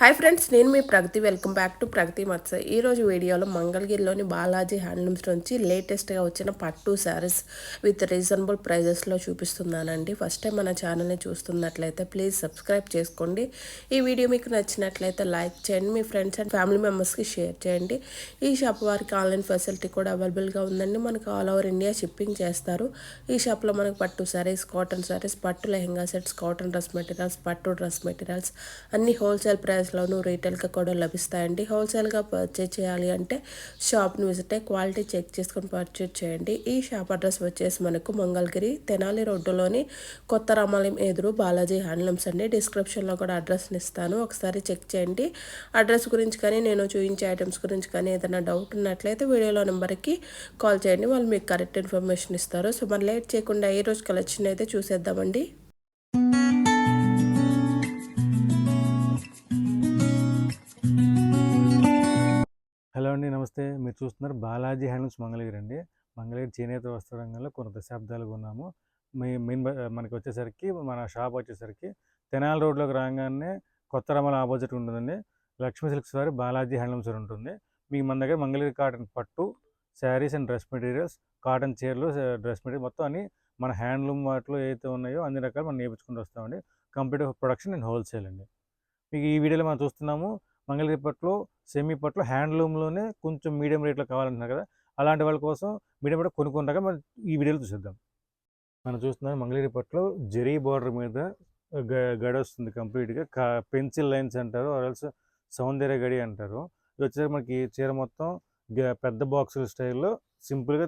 Hi friends నేను మీ Pragathi. Welcome back to Pragathi Matsa. ఈరోజు వీడియోలో మంగళగిరిలోని బాలాజీ హ్యాండ్లూమ్స్ నుంచి లేటెస్ట్గా వచ్చిన పట్టు శారీస్ విత్ రీజనబుల్ ప్రైజెస్లో చూపిస్తున్నానండి. ఫస్ట్ టైం మన ఛానల్ని చూస్తున్నట్లయితే ప్లీజ్ సబ్స్క్రైబ్ చేసుకోండి. ఈ వీడియో మీకు నచ్చినట్లయితే లైక్ చేయండి. మీ ఫ్రెండ్స్ అండ్ ఫ్యామిలీ మెంబర్స్కి షేర్ చేయండి. ఈ షాప్ వారికి ఆన్లైన్ ఫెసిలిటీ కూడా అవైలబుల్గా ఉందండి. మనకు ఆల్ ఓవర్ ఇండియా షిప్పింగ్ చేస్తారు. ఈ షాప్లో మనకు పట్టు శారీస్ కాటన్ శారీస్ పట్టు lehenga sets cotton dress materials పట్టు డ్రెస్ మెటీరియల్స్ అన్ని హోల్సేల్ ప్రైస్ ప్రైస్లోనూ రీటైల్గా కూడా లభిస్తాయండి. హోల్సేల్గా పర్చేజ్ చేయాలి అంటే షాప్ని విజిట్ అయ్యి క్వాలిటీ చెక్ చేసుకొని పర్చేజ్ చేయండి. ఈ షాప్ అడ్రస్ వచ్చేసి మనకు మంగళగిరి తెనాలి రోడ్డులోని కొత్త రామాలయం ఎదురు బాలాజీ హ్యాండ్లూమ్స్ అండి. డిస్క్రిప్షన్లో కూడా అడ్రస్ని ఇస్తాను. ఒకసారి చెక్ చేయండి. అడ్రస్ గురించి కానీ నేను చూపించే ఐటమ్స్ గురించి కానీ ఏదైనా డౌట్ ఉన్నట్లయితే వీడియోలో నెంబర్కి కాల్ చేయండి. వాళ్ళు మీకు కరెక్ట్ ఇన్ఫర్మేషన్ ఇస్తారు. సో మరి లేట్ చేయకుండా ఈ రోజు కలెక్షన్ అయితే చూసేద్దామండి. హలో అండి నమస్తే. మీరు చూస్తున్నారు బాలాజీ హ్యాండ్లూమ్స్ మంగళగిరి అండి. మంగళగిరి చేనేత వస్త్ర రంగంలో కొన్ని దశాబ్దాలుగా ఉన్నాము మెయిన్ మెయిన్ మనకి వచ్చేసరికి మన షాప్ వచ్చేసరికి తెనాలి రోడ్లోకి రాగానే కొత్త రమల ఆపోజిట్ ఉంటుందండి. లక్ష్మీ సిల్క్స్ వారి బాలాజీ హ్యాండ్లూమ్స్ అని ఉంటుంది. మీకు మన దగ్గర మంగళగిరి కాటన్ పట్టు saris and dress materials cotton చీరలు డ్రెస్ మెటీరియల్ మొత్తం అన్ని మన హ్యాండ్లూమ్ వాటిలో ఏదైతే ఉన్నాయో అన్ని రకాలు మనం నేర్పించుకుంటూ వస్తామండి. కంప్లీట్ ప్రొడక్షన్ అండ్ హోల్సేల్ అండి. మీకు ఈ వీడియోలో మనం చూస్తున్నాము మంగళగిరి పట్లో సెమీ పట్టులో హ్యాండ్లూమ్లోనే కొంచెం మీడియం రేట్లో కావాలంటున్నారు కదా అలాంటి వాళ్ళ కోసం మీడియం రేట్ కొనుక్కుంటాక మనం ఈ వీడియోలో చూసేద్దాం. మనం చూస్తున్నాం మంగళగిరి పట్లో జెరీ బార్డర్ మీద గ- గడి వస్తుంది కంప్లీట్గా. కా పెన్సిల్ లైన్స్ అంటారు ఆల్స్ సౌందర్య గడి అంటారు. ఇది వచ్చేసరికి మనకి చీర మొత్తం గ- పెద్ద బాక్సుల స్టైల్లో సింపుల్గా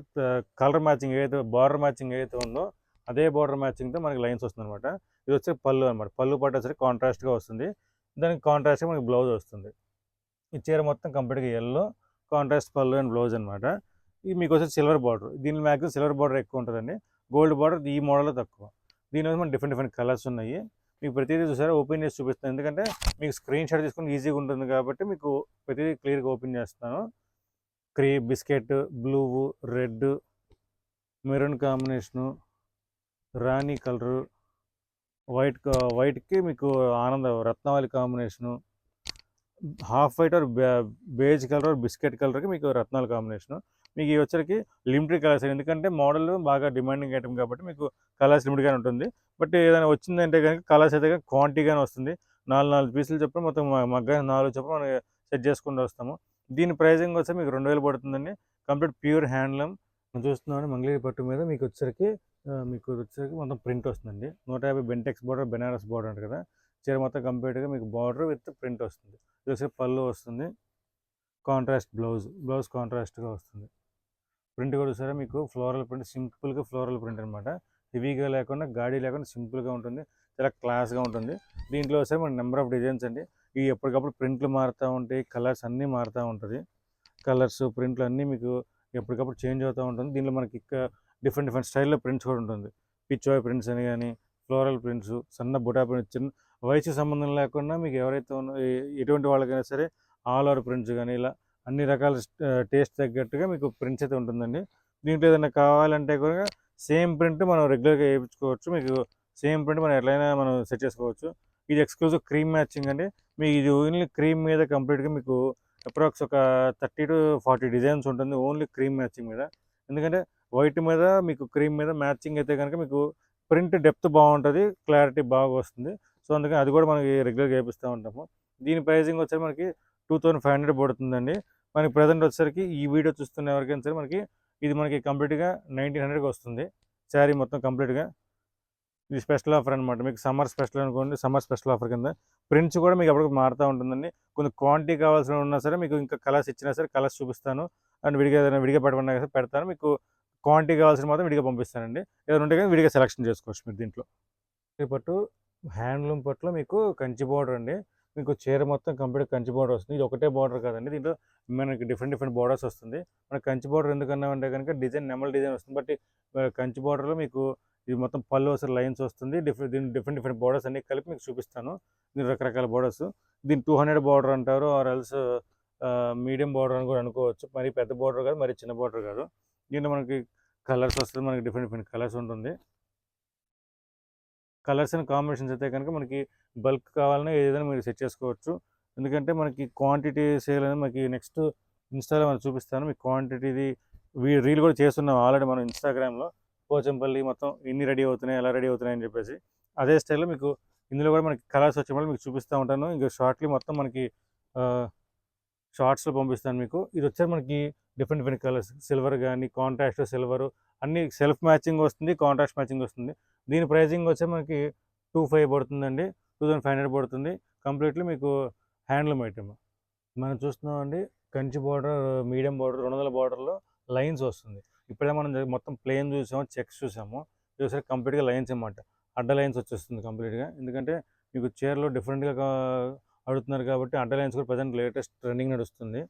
కలర్ మ్యాచింగ్ ఏదైతే బార్డర్ మ్యాచింగ్ ఏదైతే ఉందో అదే బార్డర్ మ్యాచింగ్తో మనకి లైన్స్ వస్తుంది అనమాట ఇది వచ్చే పళ్ళు అనమాట పళ్ళు పట్టేసరికి కాంట్రాస్ట్గా వస్తుంది. దానికి కాంట్రాస్ట్గా మనకి బ్లౌజ్ వస్తుంది. ఈ చీర మొత్తం కంప్లీట్గా ఎల్లో కాంట్రాస్ట్ పళ్ళు అండ్ బ్లౌజ్ అనమాట ఇది మీకు వచ్చే సిల్వర్ బార్డర్ దీని మ్యాక్సిమం సిల్వర్ బార్డర్ ఎక్కువ ఉంటుందండి. గోల్డ్ బార్డర్ ఈ మోడల్లో తక్కువ. దీనివల్ల మనకి డిఫరెంట్ డిఫరెంట్ కలర్స్ ఉన్నాయి. మీకు ప్రతిదీ చూసారా ఓపెన్ చేసి చూపిస్తాను. ఎందుకంటే మీకు స్క్రీన్ షాట్ తీసుకుని ఈజీగా ఉంటుంది కాబట్టి మీకు ప్రతిదీ క్లియర్గా ఓపెన్ చేస్తాను. Cream biscuit blue red maroon combination రాణి కలరు వైట్ వైట్కి మీకు ఆనంద రత్నవాలి combination half white or beige colour or biscuit కలర్కి మీకు రత్నాల కాంబినేషను. మీకు ఇవి వచ్చరికి లిమిటెడ్ కలర్స్ ఎందుకంటే మోడల్ బాగా డిమాండింగ్ ఐటమ్ కాబట్టి మీకు కలర్స్ లిమిట్గానే ఉంటుంది. బట్ ఏదైనా వచ్చిందంటే కనుక కలర్స్ అయితే క్వాంటిటీగానే వస్తుంది. నాలుగు నాలుగు పీసులు చొప్పున మొత్తం మ- మగ్గ నాలుగు చొప్పున మనం సెట్ చేసుకుంటూ వస్తాము. దీని ప్రైజింగ్ వచ్చి మీకు రెండు వేలు పడుతుందండి. Complete pure handloom. మనం మంగళగిరి పట్టు మీద మీకు వచ్చరికి మీకు వచ్చేసరికి మొత్తం ప్రింట్ వస్తుందండి. నూట యాభై బెంటెక్స్ బార్డర్ బెనారస్ బార్డర్ అంటారు కదా. చీర మొత్తం కంప్లీట్గా మీకు బార్డర్ విత్ ప్రింట్ వస్తుంది. ఇది పళ్ళు వస్తుంది. కాంట్రాస్ట్ బ్లౌజ్ బ్లౌజ్ కాంట్రాస్ట్గా వస్తుంది. ప్రింట్ కూడా సరే మీకు? ఫ్లోరల్ ప్రింట్ సింపుల్గా ఫ్లోరల్ ప్రింట్ అనమాట హెవీగా లేకుండా గాడి లేకుండా సింపుల్గా ఉంటుంది. చాలా క్లాస్గా ఉంటుంది. దీంట్లో వస్తే మన నెంబర్ ఆఫ్ డిజైన్స్ అండి. ఇవి ఎప్పటికప్పుడు ప్రింట్లు మారుతూ ఉంటాయి. కలర్స్ అన్నీ మారుతూ ఉంటుంది. కలర్స్ ప్రింట్లు అన్నీ మీకు ఎప్పటికప్పుడు చేంజ్ అవుతూ ఉంటుంది. దీంట్లో మనకి డిఫరెంట్ డిఫరెంట్ స్టైల్లో ప్రింట్స్ కూడా ఉంటుంది. పిచ్చోయ్ ప్రింట్స్ అని కానీ ఫ్లోరల్ ప్రింట్స్ సన్న బుటా ప్రింట్స్ చిన్న వయసు సంబంధం లేకుండా మీకు ఎవరైతే ఉన్న ఎటువంటి వాళ్ళకైనా సరే ఆల్ ఓవర్ ప్రింట్స్ కానీ ఇలా అన్ని రకాల టేస్ట్ తగ్గట్టుగా మీకు ప్రింట్స్ అయితే ఉంటుందండి. దీంట్లో ఏదైనా కావాలంటే కూడా సేమ్ ప్రింట్ మనం రెగ్యులర్గా వేయించుకోవచ్చు. మీకు సేమ్ ప్రింట్ మనం ఎట్లయినా మనం సెట్ చేసుకోవచ్చు. ఇది ఎక్స్క్లూజివ్ క్రీమ్ మ్యాచింగ్ అండి. మీకు ఇది ఓన్లీ క్రీమ్ మీద కంప్లీట్గా మీకు అప్రాక్స్ ఒక థర్టీ టు ఫార్టీ డిజైన్స్ ఉంటుంది ఓన్లీ క్రీమ్ మ్యాచింగ్ మీద. ఎందుకంటే వైట్ మీద మీకు క్రీమ్ మీద మ్యాచింగ్ అయితే కనుక మీకు ప్రింట్ డెప్త్ బాగుంటుంది క్లారిటీ బాగా వస్తుంది. సో అందుకని అది కూడా మనకి రెగ్యులర్గా వేపిస్తూ ఉంటాము. దీని ప్రైజింగ్ వచ్చేసి మనకి టూ థౌసండ్ ఫైవ్ హండ్రెడ్ పడుతుందండి. మనకి ప్రజెంట్ వచ్చేసరికి ఈ వీడియో చూస్తున్న ఎవరికైనా సరే మనకి ఇది మనకి కంప్లీట్గా నైన్టీన్ హండ్రెడ్కి వస్తుంది. శారీ మొత్తం కంప్లీట్గా ఇది స్పెషల్ ఆఫర్ అనమాట మీకు సమ్మర్ స్పెషల్ అనుకోండి సమ్మర్ స్పెషల్ ఆఫర్ కింద. ప్రింట్స్ కూడా మీకు అప్పటికి మారుతూ ఉంటుందండి. కొంచెం క్వాంటిటీ కావాల్సిన ఉన్నా సరే మీకు ఇంకా కలర్స్ ఇచ్చినా సరే కలర్స్ చూపిస్తాను. అండ్ విడిగా ఏదైనా విడిగా పెట్టమన్నా సరే పెడతాను. మీకు క్వాంటిటీ కావాల్సిన మాత్రం విడిగా పంపిస్తానండి. ఏదైనా ఉంటే కానీ విడిగా సెలెక్షన్ చేసుకోవచ్చు మీరు దీంట్లో. పట్టు హ్యాండ్లూమ్ పట్టులో మీకు కంచి బార్డర్ అండి. మీకు చీర మొత్తం కంప్లీట్ కంచి బార్డర్ వస్తుంది. ఇది ఒకటే బార్డర్ కాదండి. దీంట్లో మనకి డిఫరెంట్ డిఫరెంట్ బార్డర్స్ వస్తుంది. మనకి కంచి బార్డర్ ఎందుకన్నామంటే కనుక డిజైన్ నెమల్ డిజైన్ వస్తుంది. బట్ కంచి బార్డర్లో మీకు ఇది మొత్తం పళ్ళు వస్తుంది లైన్స్ వస్తుంది. డిఫరెంట్ దీని డిఫరెంట్ డిఫరెంట్ బార్డర్స్ అన్ని కలిపి మీకు చూపిస్తాను. దీని రకరకాల బార్డర్స్ దీని టూ హండ్రెడ్ బార్డర్ అంటారు. ఆర్ ఎల్స్ మీడియం బార్డర్ అని కూడా అనుకోవచ్చు. మరి పెద్ద బార్డర్ కాదు మరి చిన్న బార్డర్ కాదు. దీంట్లో మనకి కలర్స్ వస్తుంది మనకి డిఫరెంట్ డిఫరెంట్ కలర్స్ ఉంటుంది. కలర్స్ అండ్ కాంబినేషన్స్ అయితే కనుక మనకి బల్క్ కావాలన్నా ఏదైనా మీరు సెట్ చేసుకోవచ్చు. ఎందుకంటే మనకి క్వాంటిటీ సేల్ అనేది మనకి నెక్స్ట్ ఇన్స్టాలో మనం చూపిస్తాను. మీకు క్వాంటిటీది రీల్ కూడా చేస్తున్నాం ఆల్రెడీ మనం ఇన్స్టాగ్రామ్లో. పోచంపల్లి మొత్తం ఇన్ని రెడీ అవుతున్నాయి ఎలా రెడీ అవుతున్నాయి అని చెప్పేసి. అదే స్టైల్లో మీకు ఇందులో కూడా మనకి కలర్స్ వచ్చే మీకు చూపిస్తూ ఉంటాను. ఇంకా షార్ట్లీ మొత్తం మనకి షార్ట్స్లో పంపిస్తాను మీకు. ఇది వచ్చేసి మనకి డిఫరెంట్ డిఫరెంట్ కలర్స్. సిల్వర్ కానీ కాంట్రాస్ట్ సిల్వర్ అన్ని సెల్ఫ్ మ్యాచింగ్ వస్తుంది కాంట్రాస్ట్ మ్యాచింగ్ వస్తుంది. దీని ప్రైజింగ్ వచ్చే మనకి టూ ఫైవ్ పడుతుందండి టూ థౌసండ్ ఫైవ్ హండ్రెడ్ పడుతుంది. కంప్లీట్లీ మీకు హ్యాండ్లూమ్ ఐటమ్. మనం చూస్తున్నామండి కంచి బార్డర్ మీడియం బార్డర్ రెండు వందల బార్డర్లో లైన్స్ వస్తుంది. ఇప్పుడే మనం మొత్తం ప్లేన్ చూసాము చెక్స్ చూసాము చూసారు కంప్లీట్గా లైన్స్ అన్నమాట. అడ్డ లైన్స్ వచ్చేస్తుంది కంప్లీట్గా. ఎందుకంటే మీకు చీరలో డిఫరెంట్గా అడుగుతున్నారు కాబట్టి అడ్డ లైన్స్ కూడా ప్రజెంట్ లేటెస్ట్ ట్రెండింగ్ నడుస్తుంది.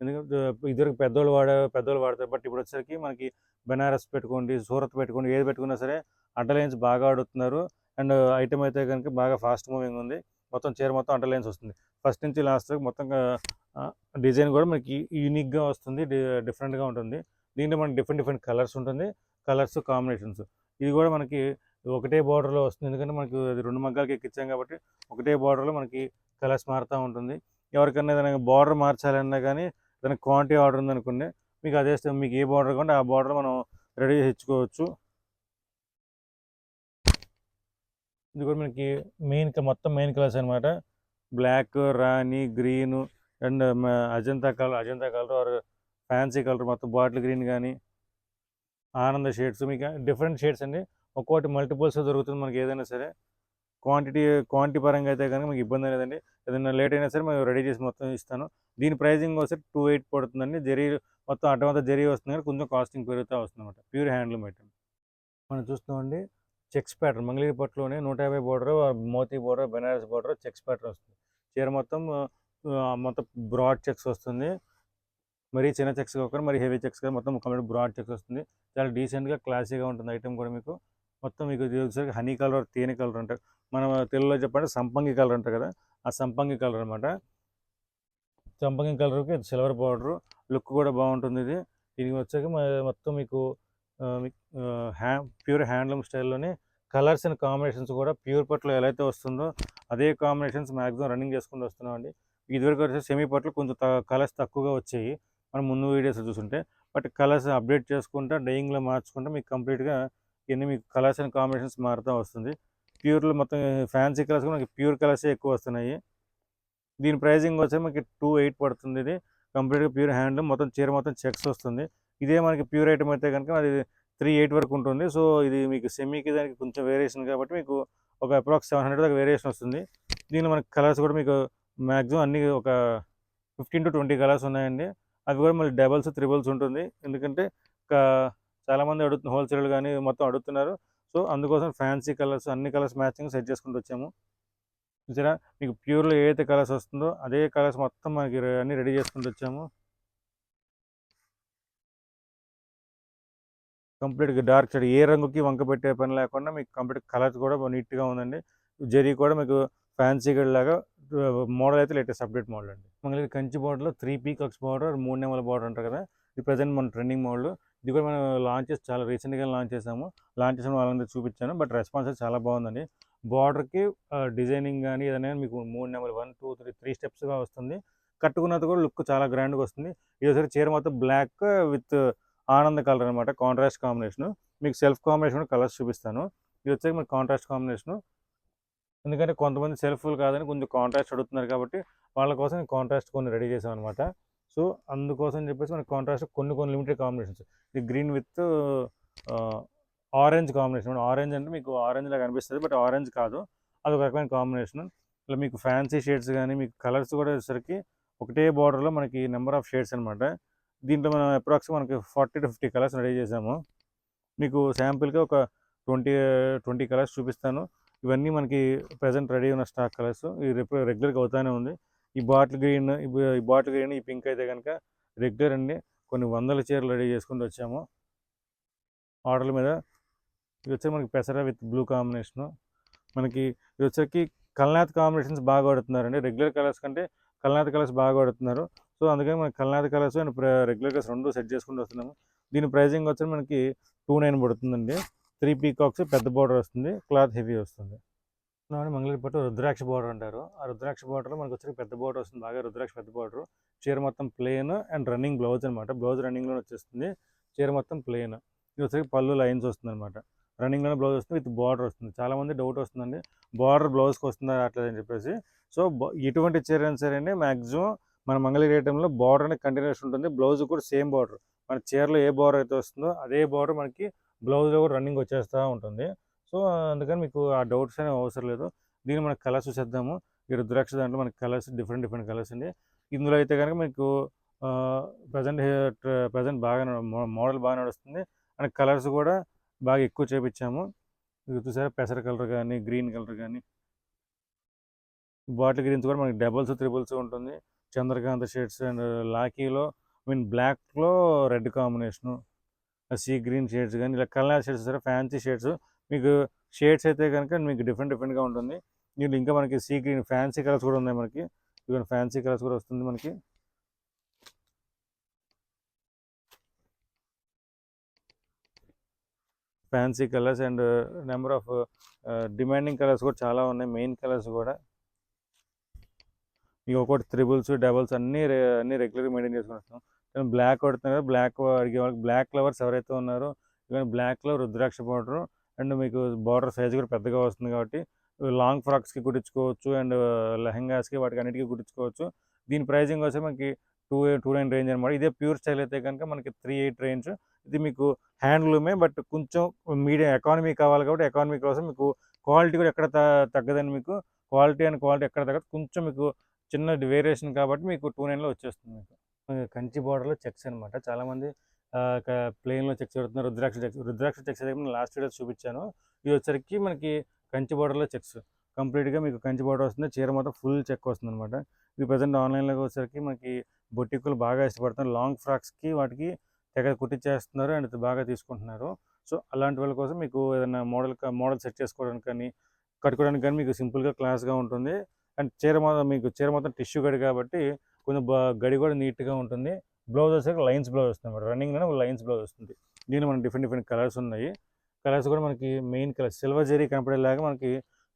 ఎందుకంటే ఇదివరకు పెద్దోళ్ళు వాడే పెద్దోళ్ళు వాడతారు. బట్ ఇప్పుడు వచ్చేసరికి మనకి బెనారస్ పెట్టుకోండి సూరత్ పెట్టుకోండి ఏది పెట్టుకున్నా సరే అడ్డ లైన్స్ బాగా అడుగుతున్నారు అండ్ ఐటమ్ అయితే కనుక బాగా ఫాస్ట్ మూవింగ్ ఉంది. మొత్తం చీర మొత్తం అడ్డ లైన్స్ వస్తుంది. ఫస్ట్ నుంచి లాస్ట్ వరకు మొత్తం డిజైన్ కూడా మనకి యూనిక్గా వస్తుంది. డిఫరెంట్గా ఉంటుంది. దీంట్లో మనకి డిఫరెంట్ డిఫరెంట్ కలర్స్ ఉంటుంది. Colours combinations. ఇది కూడా మనకి ఒకటే బార్డర్లో వస్తుంది. ఎందుకంటే మనకి అది రెండు మగ్గాలకి ఎక్కించాం కాబట్టి ఒకటే బార్డర్లో మనకి కలర్స్ మారుతూ ఉంటుంది. ఎవరికైనా ఏదైనా బార్డర్ మార్చాలన్నా కానీ ఏదైనా క్వాంటిటీ ఆర్డర్ ఉందనుకోండి మీకు అదే మీకు ఏ బార్డర్ కావాలంటే ఆ బార్డర్ మనం రెడీ తెచ్చుకోవచ్చు. ఇది కూడా మనకి మెయిన్ మొత్తం మెయిన్ కలర్స్ అనమాట black Rani green and Ajanta colour Ajanta colour or fancy colour మొత్తం బాటిల్ గ్రీన్ కానీ ఆనంద షేడ్స్ మీకు డిఫరెంట్ షేడ్స్ అండి. ఒక్కోటి మల్టిపుల్స్ దొరుకుతుంది మనకి ఏదైనా సరే. క్వాంటిటీ క్వాంటిటీ పరంగా అయితే కనుక మీకు ఇబ్బంది లేదండి. ఏదైనా లేట్ అయినా సరే మేము రెడీ చేసి మొత్తం ఇస్తాను. దీని ప్రైజింగ్ వస్తే టూ ఎయిట్ పడుతుందండి. జరీ మొత్తం అడ్డమంతా జరీ వస్తుంది కానీ కొంచెం కాస్టింగ్ పెరుగుతూ వస్తుంది అనమాట ప్యూర్ హ్యాండ్లూమ్ ఐటమ్. మనం చూస్తామండి చెక్స్ ప్యాటర్న్. మంగళగిరి పట్టులోనే నూట యాభై border Moti border Banaras border checks pattern వస్తుంది. చీర మొత్తం మొత్తం బ్రాడ్ చెక్స్ వస్తుంది. మరీ చిన్న చెక్స్ కాకుండా మరి హెవీ చెక్స్ కాదు మొత్తం కంప్లీట్ బ్రాడ్ చెక్స్ వస్తుంది. చాలా డీసెంట్గా క్లాసీగా ఉంటుంది ఐటమ్ కూడా మీకు. మొత్తం మీకు వచ్చేసరికి హనీ కలర్ తేనె కలర్ అంటారు. మనం తెలుగులో చెప్పండి సంపంగి కలర్ అంటారు కదా ఆ సంపంగి కలర్ అనమాట సంపంగి కలర్కి సిల్వర్ బార్డర్ లుక్ కూడా బాగుంటుంది ఇది. దీనికి వచ్చాక మొత్తం మీకు హ్యాండ్ ప్యూర్ హ్యాండ్లూమ్ స్టైల్లోనే కలర్స్ అండ్ కాంబినేషన్స్ కూడా ప్యూర్ పట్లో ఎలా అయితే వస్తుందో అదే కాంబినేషన్స్ మ్యాక్సిమం రన్నింగ్ చేసుకుంటూ వస్తున్నామండి. ఇదివరకు వచ్చే సెమీ పట్లు కొంచెం కలర్స్ తక్కువగా వచ్చాయి. మనం ముందు వీడియోస్ చూస్తుంటే బట్ కలర్స్ అప్డేట్ చేసుకుంటా డైయింగ్లో మార్చుకుంటే మీకు కంప్లీట్గా ఇవన్నీ మీకు కలర్స్ అండ్ కాంబినేషన్స్ మారుతూ వస్తుంది. ప్యూర్లో మొత్తం ఫ్యాన్సీ కలర్స్ కూడా మనకి ప్యూర్ కలర్సే ఎక్కువ వస్తున్నాయి. దీని ప్రైజింగ్ వచ్చి మనకి టూ ఎయిట్ పడుతుంది. ఇది కంప్లీట్గా ప్యూర్ హ్యాండ్ మొత్తం చీర మొత్తం చెక్స్ వస్తుంది. ఇదే మనకి ప్యూర్ ఐటమ్ అయితే కనుక అది త్రీ ఎయిట్ వరకు ఉంటుంది. సో ఇది మీకు సెమీకి దానికి కొంచెం వేరియేషన్ కాబట్టి మీకు ఒక అప్రాక్స్ సెవెన్ హండ్రెడ్ దాకా వేరియేషన్ వస్తుంది. దీనిలో మనకి కలర్స్ కూడా మీకు మ్యాక్సిమం అన్ని ఒక ఫిఫ్టీన్ టు ట్వంటీ కలర్స్ ఉన్నాయండి. అవి కూడా మళ్ళీ డబల్స్ త్రిబుల్స్ ఉంటుంది. ఎందుకంటే చాలామంది అడుగుతున్న హోల్సేల్ కానీ మొత్తం అడుగుతున్నారు. సో అందుకోసం ఫ్యాన్సీ కలర్స్ అన్ని కలర్స్ మ్యాచింగ్ సెట్ చేసుకుంటూ వచ్చాము. చూసారా? మీకు ప్యూర్లో ఏదైతే కలర్స్ వస్తుందో అదే కలర్స్ మొత్తం మనకి అన్ని రెడీ చేసుకుంటూ వచ్చాము. కంప్లీట్గా డార్క్ షేడ్ ఏ రంగుకి వంక పెట్టే పని లేకుండా మీకు కంప్లీట్ కలర్స్ కూడా నీట్గా ఉందండి. జరీ కూడా మీకు ఫ్యాన్సీ లాగా మోడల్ అయితే లేటెస్ట్ అప్డేట్ మోడల్ అండి. మనకి కంచి బార్డర్లో త్రీ పీకాక్స్ బార్డర్ మూడు నెంబర్ బార్డర్ అంటారు కదా? ఇది ప్రజెంట్ మన ట్రెండింగ్ మోడల్. ఇది కూడా మనం లాంచ్ చేసి చాలా రీసెంట్గా లాంచ్ చేసాము. లాంచ్ చేసిన వాళ్ళందరూ చూపించాను బట్ రెస్పాన్స్ చాలా బాగుందండి. బార్డర్కి డిజైనింగ్ కానీ ఏదైనా మీకు మూడు number one two three three స్టెప్స్గా వస్తుంది. కట్టుకున్నది కూడా లుక్ చాలా గ్రాండ్గా వస్తుంది. ఇది ఒకసారి చీర మొత్తం బ్లాక్ విత్ ఆనంద కలర్ అనమాట కాంట్రాస్ట్ కాంబినేషన్ మీకు సెల్ఫ్ కాంబినేషన్ కూడా కలర్స్ చూపిస్తాను. ఇది వచ్చేసి మీకు కాంట్రాస్ట్ కాంబినేషన్ ఎందుకంటే కొంతమంది సెల్ఫ్లు కాదని కొంచెం కాంట్రాస్ట్ అడుగుతున్నారు కాబట్టి వాళ్ళ కోసం కాంట్రాస్ట్ కొన్ని రెడీ చేసాం అనమాట సో అందుకోసం చెప్పేసి మనకి కాంట్రాస్ట్ కొన్ని కొన్ని లిమిటెడ్ కాంబినేషన్స్ ఇది green with orange combination orange అంటే మీకు ఆరెంజ్ లాగా అనిపిస్తుంది బట్ ఆరెంజ్ కాదు. అది ఒక రకమైన కాంబినేషన్ ఇలా మీకు ఫ్యాన్సీ షేడ్స్ కానీ మీకు కలర్స్ కూడా వచ్చేసరికి ఒకటే బార్డర్లో మనకి నెంబర్ ఆఫ్ షేడ్స్ అనమాట దీంట్లో మనం అప్రాక్స్ మనకి forty to fifty colours ready చేసాము. మీకు శాంపుల్గా ఒక ట్వంటీ ట్వంటీ కలర్స్ చూపిస్తాను. ఇవన్నీ మనకి ప్రజెంట్ రెడీ ఉన్న స్టాక్ కలర్స్ ఇది రెగ్యులర్గా అవుతానే ఉంది. ఈ బాటిల్ గ్రీన్ ఈ బాటిల్ గ్రీన్ ఈ పింక్ అయితే కనుక రెగ్యులర్ అండి. కొన్ని వందల చీరలు రెడీ చేసుకుంటూ వచ్చాము. ఆర్డర్ల మీద ఇది వచ్చి మనకి పెసర విత్ బ్లూ కాంబినేషను. మనకి ఇది వచ్చరికి కల్నాథ్ కాంబినేషన్స్ బాగా పడుతున్నారండి రెగ్యులర్ కలర్స్ కంటే కల్నాథ్ కలర్స్ బాగా పడుతున్నారు సో అందుకని మనకి కల్నాథ్ కలర్స్ అండ్ రెగ్యులర్ కలర్స్ రెండు సెట్ చేసుకుంటూ వస్తున్నాము. దీని ప్రైజింగ్ వచ్చి మనకి టూ నైన్ పడుతుందండి. త్రీ పీకాక్స్ పెద్ద బార్డర్ వస్తుంది. క్లాత్ హెవీ వస్తుంది. మంగళగిరి పట్టు రుద్రాక్ష బార్డర్ అంటారు. ఆ రుద్రాక్ష బార్డర్లో మనకు వచ్చి పెద్ద బోర్డర్ వస్తుంది. బాగా రుద్రాక్ష పెద్ద బోర్డర్ చీర మొత్తం ప్లెయిన్ అండ్ రన్నింగ్ బ్లౌజ్ అనమాట బ్లౌజ్ రన్నింగ్లో వచ్చేస్తుంది. చీర మొత్తం ప్లెయిన్ ఇది వచ్చేసి పళ్ళు లైన్స్ వస్తుంది అనమాట రన్నింగ్లోనే బ్లౌజ్ వస్తుంది విత్ బార్డర్ వస్తుంది. చాలామంది డౌట్ వస్తుందండి. బార్డర్ బ్లౌజ్కి వస్తుందా రావట్లేదు అని చెప్పేసి. సో ఎటువంటి చీర అయినా సరే అండి మ్యాక్సిమం మన మంగళగిరి ఐటెంలో బార్డర్ అనేది కంటిన్యూస్ ఉంటుంది. బ్లౌజ్ కూడా సేమ్ బార్డర్ మన చీరలో ఏ బార్డర్ అయితే వస్తుందో అదే బార్డర్ మనకి బ్లౌజ్లో కూడా రన్నింగ్ వచ్చేస్తూ ఉంటుంది. సో అందుకని మీకు ఆ డౌట్స్ అనేవి అవసరం లేదు. దీన్ని మనకు కలర్స్ చూసేద్దాము. ఈ రుద్రాక్ష దాంట్లో మనకి కలర్స్ డిఫరెంట్ డిఫరెంట్ కలర్స్ అండి ఇందులో అయితే కనుక మీకు ప్రజెంట్ ప్రజెంట్ బాగా మోడల్ బాగా నడుస్తుంది. అండ్ కలర్స్ కూడా బాగా ఎక్కువ చేపించాము. ఇది చూసారా? పెసర కలర్ కానీ గ్రీన్ కలర్ కానీ. బాటిల్ గ్రీన్స్ కూడా మనకి డబల్స్ త్రిబుల్స్ ఉంటుంది. చంద్రకాంత షేడ్స్ అండ్ లాకీలో మీన్ బ్లాక్లో red combination. Sea green shades కానీ ఇలా కలర్ షేడ్స్ సరే ఫ్యాన్సీ షేడ్స్. మీకు షేడ్స్ అయితే కనుక మీకు డిఫరెంట్ డిఫరెంట్గా ఉంటుంది. దీంట్లో ఇంకా మనకి సీ గ్రీన్ ఫ్యాన్సీ కలర్స్ కూడా ఉన్నాయి మనకి. ఇవన్నీ ఫ్యాన్సీ కలర్స్ కూడా వస్తుంది మనకి. Fancy colours and number of demanding colours కూడా చాలా ఉన్నాయి. మెయిన్ కలర్స్ కూడా. మీకు ఒకటి త్రిబుల్స్ డబుల్స్ అన్నీ అన్ని అన్నీ రెగ్యులర్గా మెయింటైన్ చేసుకుని వస్తాం బ్లాక్ కొడుతున్నారు బ్లాక్ అడిగే వాళ్ళకి బ్లాక్ ఫ్లవర్స్ ఎవరైతే ఉన్నారో ఇవన్నీ బ్లాక్లో రుద్రాక్ష పౌడరు అండ్ మీకు బార్డర్ సైజ్ కూడా పెద్దగా వస్తుంది కాబట్టి లాంగ్ ఫ్రాక్స్కి కుట్టించుకోవచ్చు అండ్ లెహంగాస్కి వాటికి అన్నిటికీ కుట్టించుకోవచ్చు. దీని ప్రైజింగ్ వచ్చి మనకి టూ టూ నైన్ రేంజ్ అనమాట ఇదే ప్యూర్ స్టైల్ అయితే కనుక మనకి త్రీ ఎయిట్ రేంజ్. ఇది మీకు హ్యాండ్లూమే బట్ కొంచెం మీడియం ఎకానమీ కావాలి కాబట్టి ఎకానమీ కోసం మీకు క్వాలిటీ కూడా ఎక్కడ త- తగ్గదని మీకు. క్వాలిటీ అండ్ క్వాలిటీ ఎక్కడ తగ్గదు. కొంచెం మీకు చిన్న వేరియేషన్ కాబట్టి మీకు టూ నైన్లో వచ్చేస్తుంది మీకు. కంచి బార్డర్లో చెక్స్ అనమాట చాలామంది ప్లెయిన్లో చెక్స్ పెడుతున్నారు రుద్రాక్ష చెక్స్ రుద్రాక్ష చెక్స్ అయితే నేను లాస్ట్ వీడియో చూపించాను. ఇది వచ్చరికి మనకి కంచి బార్డర్లో చెక్స్. కంప్లీట్గా మీకు కంచి బార్డర్ వస్తుంది. చీర మొత్తం ఫుల్ చెక్ వస్తుంది అనమాట ఇది ప్రజెంట్ ఆన్లైన్లో వచ్చేసరికి మనకి బొటిక్కులు బాగా ఇష్టపడుతున్నారు లాంగ్ ఫ్రాక్స్కి వాటికి తెగ కుట్టించేస్తున్నారు అండ్ బాగా తీసుకుంటున్నారు. సో అలాంటి వాళ్ళ కోసం మీకు ఏదైనా మోడల్ మోడల్ సెట్ చేసుకోవడానికి కానీ కట్టుకోవడానికి కానీ మీకు సింపుల్గా క్లాస్గా ఉంటుంది. అండ్ చీర మొత్తం మీకు చీర మొత్తం టిష్యూ గడి కాబట్టి కొంచెం గడి కూడా నీట్గా ఉంటుంది. బ్లౌజ్ వచ్చేసరికి లైన్స్ బ్లౌజ్ వస్తుంది అనమాట రన్నింగ్లోనే లైన్స్ బ్లౌజ్ వస్తుంది. దీనిలో మనకి డిఫరెంట్ డిఫరెంట్ కలర్స్ ఉన్నాయి. కలర్స్ కూడా మనకి మెయిన్ కలర్స్ సిల్వర్ జరీ కనపడేలాగా మనకి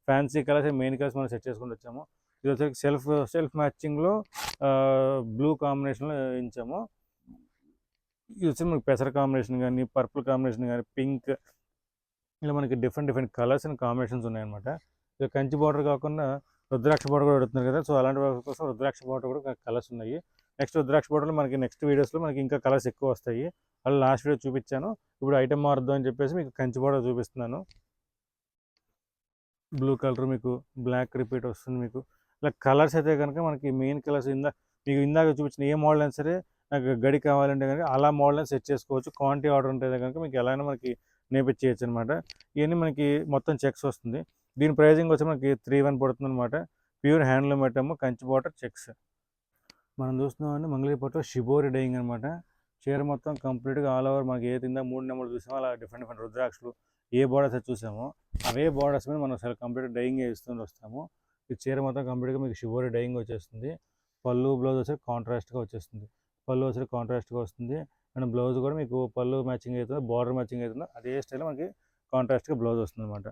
ఫ్యాన్సీ కలర్స్ మెయిన్ కలర్స్ మనం సెట్ చేసుకుని వచ్చాము. ఇది వచ్చేసరికి సెల్ఫ్ సెల్ఫ్ మ్యాచింగ్లో బ్లూ కాంబినేషన్లో ఇచ్చాము ఇది వచ్చి మనకి పెసర కాంబినేషన్ కానీ పర్పుల్ కాంబినేషన్ కానీ పింక్ ఇలా మనకి different different colours and combinations ఉన్నాయన్నమాట. ఇక కంచి బార్డర్ కాకుండా రుద్రాక్ష బార్డర్ కూడా పెడుతున్నారు కదా సో అలాంటి కోసం రుద్రాక్ష బార్డర్ కూడా కలర్స్ ఉన్నాయి. నెక్స్ట్ రుద్రాక్ష బార్డర్లో మనకి నెక్స్ట్ వీడియోస్లో మనకి ఇంకా కలర్స్ ఎక్కువ వస్తాయి. అలా లాస్ట్ వీడియో చూపించాను. ఇప్పుడు ఐటమ్ మారుద్దాం అని చెప్పేసి మీకు కంచి బార్డర్ చూపిస్తున్నాను. బ్లూ కలర్ మీకు బ్లాక్ రిపీట్ వస్తుంది మీకు. ఇలా కలర్స్ అయితే కనుక మనకి మెయిన్ కలర్స్ ఇందా మీకు ఇందాక చూపించిన ఏ మోడల్ అయినా సరే నాకు గడి కావాలంటే కనుక అలా మోడల్ సెట్ చేసుకోవచ్చు. క్వాంటిటీ ఆర్డర్ ఉంటే కనుక మీకు ఎలా మనకి నేపించేయచ్చు అనమాట ఇవన్నీ మనకి మొత్తం చెక్స్ వస్తుంది. దీని ప్రైజింగ్ వచ్చి మనకి త్రీ వన్ పడుతుంది అనమాట pure handloom item Kanchi border checks. మనం చూస్తున్నామండి మంగళగిరిపట్లో షిబోరి డైయింగ్ అనమాట చీర మొత్తం కంప్లీట్గా ఆల్ ఓవర్ మనకి ఏ తిందా మూడు నెంబర్లు చూసామో అలా డిఫరెంట్ డిఫరెంట్ రుద్రాక్షలు ఏ బార్డర్స్ చూసామో అవే బార్డర్స్ మీద మనం అసలు కంప్లీట్ డైయింగ్ చేస్తూ వస్తాము. ఈ చీర మొత్తం కంప్లీట్గా మీకు షిబోరి డైయింగ్ వచ్చేస్తుంది. పళ్ళు బ్లౌజ్ వచ్చి కాంట్రాస్ట్గా వచ్చేస్తుంది. పళ్ళు వచ్చే కాంట్రాస్ట్గా వస్తుంది. అండ్ బ్లౌజ్ కూడా మీకు పళ్ళు మ్యాచింగ్ అవుతుంది బార్డర్ మ్యాచింగ్ అవుతుంది అదే స్టైల్ మనకి కాంట్రాస్ట్గా బ్లౌజ్ వస్తుంది అనమాట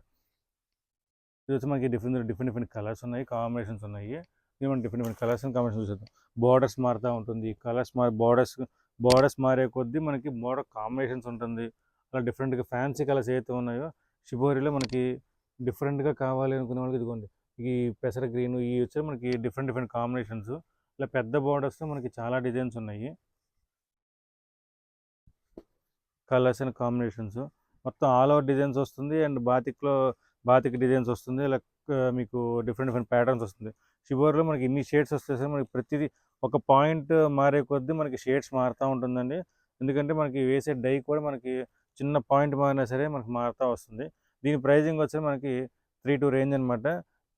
ఇది వచ్చి మనకి డిఫరెంట్ డిఫరెంట్ డిఫరెంట్ కలర్స్ ఉన్నాయి కాంబినేషన్స్ ఉన్నాయి. ఏమంటే మనం different different colours and combination చూసేద్దాం. బార్డర్స్ మారుతూ ఉంటుంది. కలర్స్ మారి బార్డర్స్ బార్డర్స్ మారే కొద్దీ మనకి బార్డర్ కాంబినేషన్స్ ఉంటుంది. అలా డిఫరెంట్గా ఫ్యాన్సీ కలర్స్ ఏవైతే ఉన్నాయో షిబోరిలో మనకి డిఫరెంట్గా కావాలి అనుకునే వాళ్ళకి ఇదిగోండి. ఈ పెసర గ్రీన్ ఈ వచ్చే మనకి డిఫరెంట్ డిఫరెంట్ కాంబినేషన్స్ ఇలా పెద్ద బార్డర్స్లో మనకి చాలా డిజైన్స్ ఉన్నాయి. కలర్స్ అండ్ కాంబినేషన్స్ మొత్తం ఆల్ ఓవర్ డిజైన్స్ వస్తుంది. అండ్ బాతిక్లో బాతిక్ డిజైన్స్ వస్తుంది. ఇలా మీకు డిఫరెంట్ డిఫరెంట్ ప్యాటర్న్స్ వస్తుంది. చివరిలో మనకి ఇన్ని షేడ్స్ వస్తాయి మనకి ప్రతిదీ ఒక పాయింట్ మారే కొద్దీ మనకి షేడ్స్ మారుతూ ఉంటుందండి. ఎందుకంటే మనకి వేసే డై కూడా మనకి చిన్న పాయింట్ మారినా సరే మనకి మారుతూ వస్తుంది. దీని ప్రైజింగ్ వచ్చి మనకి త్రీ టూ రేంజ్ అనమాట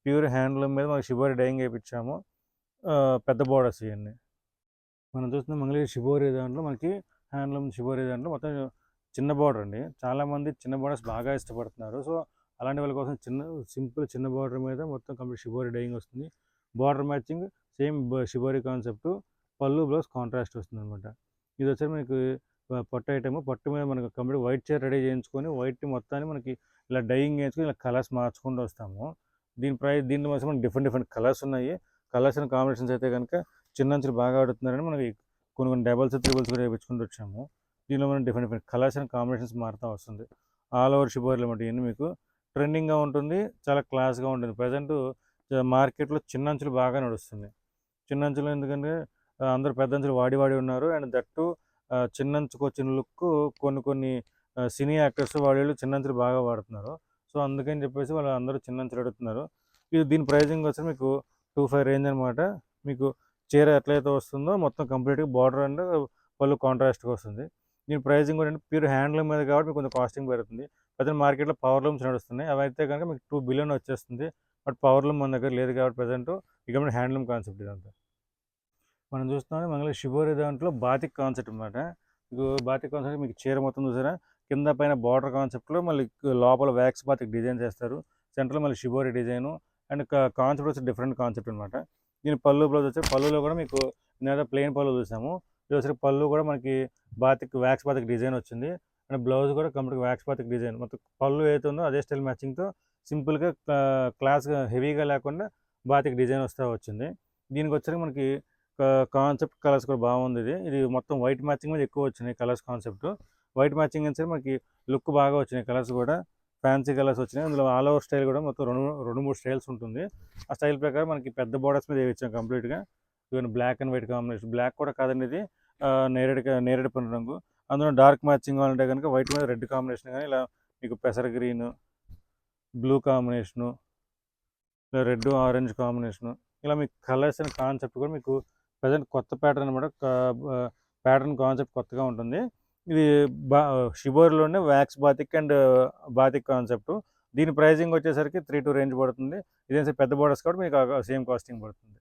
ప్యూర్ హ్యాండ్లూమ్ మీద మనకి షిబోరి డైయింగ్ వేయించాము పెద్ద బోర్డర్స్ ఇవన్నీ. మనం చూస్తున్న మంగళగిరి షిబోరి దాంట్లో మనకి హ్యాండ్లూమ్ షిబోరి దాంట్లో మొత్తం చిన్న బార్డర్ అండి. చాలామంది చిన్న బోర్డర్స్ బాగా ఇష్టపడుతున్నారు. సో అలాంటి వాళ్ళ కోసం చిన్న సింపుల్ చిన్న బార్డర్ మీద మొత్తం కంప్లీట్ షిబోరి డైయింగ్ వస్తుంది. Border matching same shibori concept pallu blouse contrast వస్తుంది అనమాట ఇది వచ్చి మనకి పొట్ట పట్టు ఐటమ్. పట్టు మీద మనకు కంప్లీట్ వైట్ చీర రెడీ చేయించుకొని వైట్ మొత్తాన్ని మనకి ఇలా డైయింగ్ చేయించుకొని ఇలా కలర్స్ మార్చుకుంటూ వస్తాము. దీని ప్రైస్ దీని కోసం మనకి డిఫరెంట్ డిఫరెంట్ కలర్స్ ఉన్నాయి. కలర్స్ అండ్ కాంబినేషన్స్ అయితే కనుక చిన్న చిన్న బాగా ఆడుతున్నారని మనకి కొన్ని కొన్ని డబల్స్ త్రిబుల్స్ కూడా వేయించుకుంటూ వచ్చాము. దీనిలో మనం different different colours and combinations మారుతూ వస్తుంది. ఆల్ ఓవర్ షిబోర్లు అనమాట ఇవన్నీ మీకు ట్రెండింగ్గా ఉంటుంది. చాలా క్లాస్గా ఉంటుంది. ప్రజెంట్ మార్కెట్లో చిన్న అంచులు బాగా నడుస్తుంది. చిన్న అంచులు ఎందుకంటే అందరూ పెద్ద అంచులు వాడి వాడి ఉన్నారు. అండ్ దట్టు చిన్నంచుకు చిన్న వచ్చిన లుక్ కొన్ని కొన్ని సినీ యాక్టర్స్ వాళ్ళు చిన్న అంచులు బాగా వాడుతున్నారు. సో అందుకని చెప్పేసి వాళ్ళు అందరూ చిన్న అంచులు అడుగుతున్నారు. ఇది దీని ప్రైజింగ్ వచ్చి మీకు టూ ఫైవ్ రేంజ్ అనమాట మీకు చీర ఎట్లయితే వస్తుందో మొత్తం కంప్లీట్గా బార్డర్ అండ్ పళ్ళు కాంట్రాస్ట్గా వస్తుంది. దీని ప్రైజింగ్ కూడా ప్యూర్ హ్యాండ్లూమ్ మీద కాబట్టి మీకు కొంచెం కాస్టింగ్ పెరుగుతుంది. ప్రజెంట్ మార్కెట్లో పవర్ లూమ్స్ నడుస్తున్నాయి. అవి అయితే కనుక మీకు టూ బిలియన్ వచ్చేస్తుంది. బట్ పవర్లు మన దగ్గర లేదు కాబట్టి ప్రజెంట్ ఇక హ్యాండ్లూమ్ కాన్సెప్ట్ ఇదంతా మనం చూస్తున్నాం మంగళ శివోరి దాంట్లో బాతిక్ కాన్సెప్ట్ అనమాట మీకు బాతిక్ కాన్సెప్ట్ మీకు చీర మొత్తం చూసారా? కింద పైన బార్డర్ కాన్సెప్ట్లో మళ్ళీ లోపల వ్యాక్స్ బాతిక్ డిజైన్ చేస్తారు. సెంటర్లో మళ్ళీ శివోరి డిజైన్ అండ్ కాన్సెప్ట్ వచ్చి డిఫరెంట్ కాన్సెప్ట్ అనమాట దీని పళ్ళు బ్లౌజ్ వచ్చి పళ్ళులో కూడా మీకు నేనే ప్లెయిన్ పళ్ళు చూసాము. ఇది పళ్ళు కూడా మనకి బాతిక్ వ్యాక్స్ బాతిక్ డిజైన్ వచ్చింది. అండ్ బ్లౌజ్ కూడా కంప్లీట్ వ్యాక్స్ బాతిక్ డిజైన్. మొత్తం పళ్ళు ఏదైతే ఉందో అదే స్టైల్ మ్యాచింగ్తో సింపుల్గా క్లాస్గా హెవీగా లేకుండా బాతికి డిజైన్ వస్తూ వచ్చింది. దీనికి వచ్చరికి మనకి కాన్సెప్ట్ కలర్స్ కూడా బాగుంది ఇది. ఇది మొత్తం వైట్ మ్యాచింగ్ మీద ఎక్కువ వచ్చినాయి కలర్స్ కాన్సెప్ట్. వైట్ మ్యాచింగ్ అని సరే మనకి లుక్ బాగా వచ్చినాయి కలర్స్ కూడా. ఫ్యాన్సీ కలర్స్ వచ్చినాయి. అందులో ఆల్ ఓవర్ స్టైల్ కూడా మొత్తం రెండు రెండు మూడు స్టైల్స్ ఉంటుంది. ఆ స్టైల్ ప్రకారం మనకి పెద్ద బోర్డర్స్ మీద వేయించాం కంప్లీట్గా. Even black and white combination. Black కూడా కాదండి ఇది. నేరేడు నేరేడు పని రంగు అందులో డార్క్ మ్యాచింగ్ కావాలంటే కనుక వైట్ మీద రెడ్ కాంబినేషన్ కానీ ఇలా మీకు పెసర గ్రీన్ బ్లూ కాంబినేషను ఇలా రెడ్ ఆరెంజ్ కాంబినేషను ఇలా మీకు కలర్స్ అండ్ కాన్సెప్ట్ కూడా మీకు ప్రజెంట్ కొత్త ప్యాటర్న్ అనమాట ప్యాటర్న్ కాన్సెప్ట్ కొత్తగా ఉంటుంది. ఇది బా షిబోర్లోనే wax batik and batik concept దీని ప్రైజింగ్ వచ్చేసరికి త్రీ టూ రేంజ్ పడుతుంది. ఇదేసరి పెద్ద బోర్డర్స్ కాబట్టి మీకు సేమ్ కాస్టింగ్ పడుతుంది.